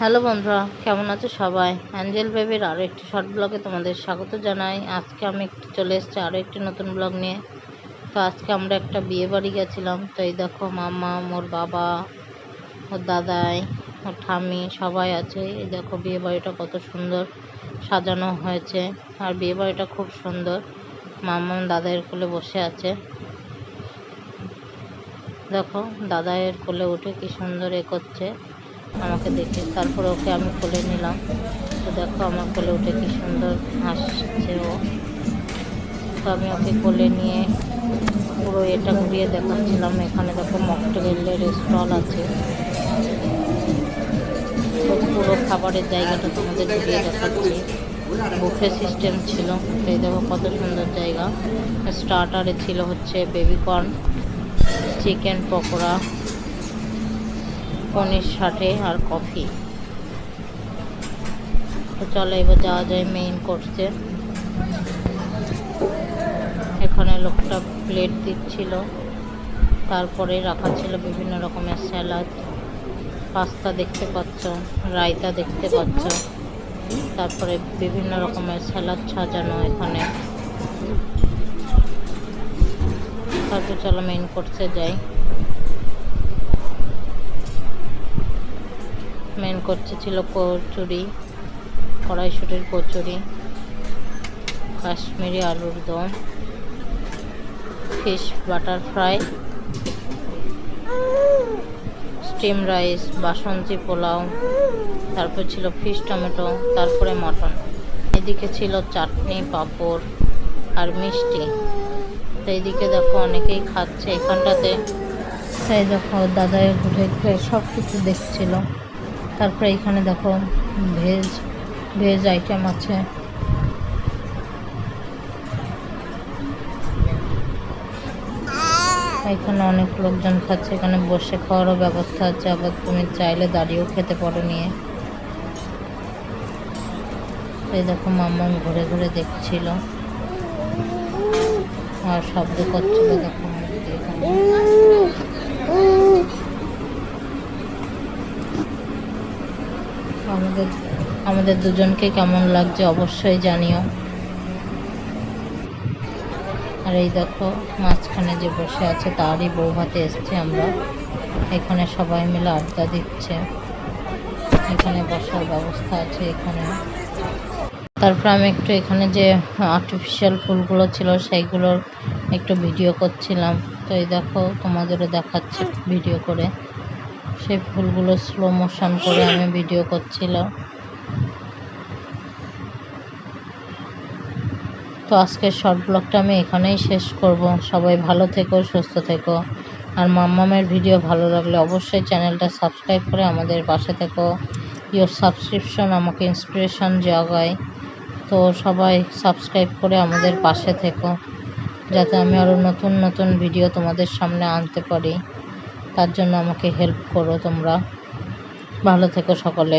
Hello বন্ধুরা, কেমন আছো সবাই? অ্যাঞ্জেল বেবির আরও একটি শর্ট ব্লগে তোমাদের স্বাগত জানাই। আজকে আমি একটু চলে এসেছি আরও একটি নতুন ব্লগ নিয়ে। তো আজকে আমরা একটা বিয়ে বাড়ি গেছিলাম। তো এই দেখো মামা, মোর বাবা ওর দাদাই ওর ঠাম্মি সবাই আছে। এই দেখো বিয়ে বাড়িটা কত সুন্দর সাজানো হয়েছে। আর বিয়ে বাড়িটা খুব সুন্দর। মামা দাদাইয়ের কোলে বসে আছে। দেখো দাদাইয়ের কোলে উঠে কি সুন্দর এ করছে। আমাকে দেখে তারপর ওকে আমি কোলে নিলাম। তো দেখো আমার কোলে উঠে কি সুন্দর হাসছে ও। তো আমি ওকে কোলে নিয়ে পুরো এটা ঘুরিয়ে দেখাচ্ছিলাম। এখানে দেখো মকটেলের স্টল আছে। পুরো খাবারের জায়গাটা তোমাদের ঘুরিয়ে দেখাচ্ছি। বুফে সিস্টেম ছিল। এই দেখো কত সুন্দর জায়গা। স্টার্টারে ছিল হচ্ছে baby corn chicken pakora paneer ষাটে আর কফি। তো চলো এবার যাওয়া যায় মেইন কোর্সে এখানে লোকটা প্লেট দিচ্ছিল। তারপরে রাখা ছিল বিভিন্ন রকমের স্যালাড পাস্তা দেখতে পাচ্ছ, রায়তা দেখতে পাচ্ছ। তারপরে বিভিন্ন রকমের স্যালাড সাজানো এখানে। তারপর চলো মেইন কোর্সে যাই। করছে ছিল কচুরি, কড়াইশুটির কচুরি, কাশ্মীরি আলুর দম, fish butter fry, steam rice, Basanti pulao, তারপর ছিল ফিশ টমেটো, তারপরে মটন। এদিকে ছিল চাটনি, পাঁপড় আর মিষ্টি। তো এইদিকে দেখো অনেকেই খাচ্ছে। এখানটাতে তাই দেখো দাদাই ঘুরে ঘুরে সব কিছু দেখছিল। তারপরে এখানে দেখো ভেজ ভেজ আইটেম আছে। এখানে অনেক লোকজন খাচ্ছে, এখানে বসে খাওয়ারও ব্যবস্থা আছে, আবার তুমি চাইলে দাঁড়িয়েও খেতে পারো নিয়ে। এই দেখো মাম্মাম ঘুরে ঘুরে দেখছিল। আর শব্দ করছিল দেখো এখানে আমাদের আমাদের দুজনকে কেমন লাগছে অবশ্যই জানিও। আর এই দেখো, মাঝখানে যে বসে আছে তারই বউ হাতে এসছে আমরা। এখানে সবাই মিলে আড্ডা দিচ্ছে। এখানে বসার ব্যবস্থা আছে এখানে। তারপর আমি একটু এখানে যে আর্টিফিশিয়াল ফুলগুলো ছিল সেইগুলোর একটু ভিডিও করছিলাম। তো এই দেখো, তোমাদেরও দেখাচ্ছি ভিডিও করে। সেই ফুলগুলো স্লো মোশন করে আমি ভিডিও করছিলাম। তো আজকের শর্ট ব্লগটা আমি এখানেই শেষ করব। সবাই ভালো থেকো, সুস্থ থেকো। আর মাম্মামের ভিডিও ভালো লাগলে অবশ্যই চ্যানেলটা সাবস্ক্রাইব করে আমাদের পাশে থেকো। ইয়োর সাবস্ক্রিপশন আমাকে ইন্সপিরেশন জাগায়। তো সবাই সাবস্ক্রাইব করে আমাদের পাশে থেকো, যাতে আমি আরও নতুন নতুন ভিডিও তোমাদের সামনে আনতে পারি। তার জন্য আমাকে হেল্প করো তোমরা। ভালো থেকো সকলে।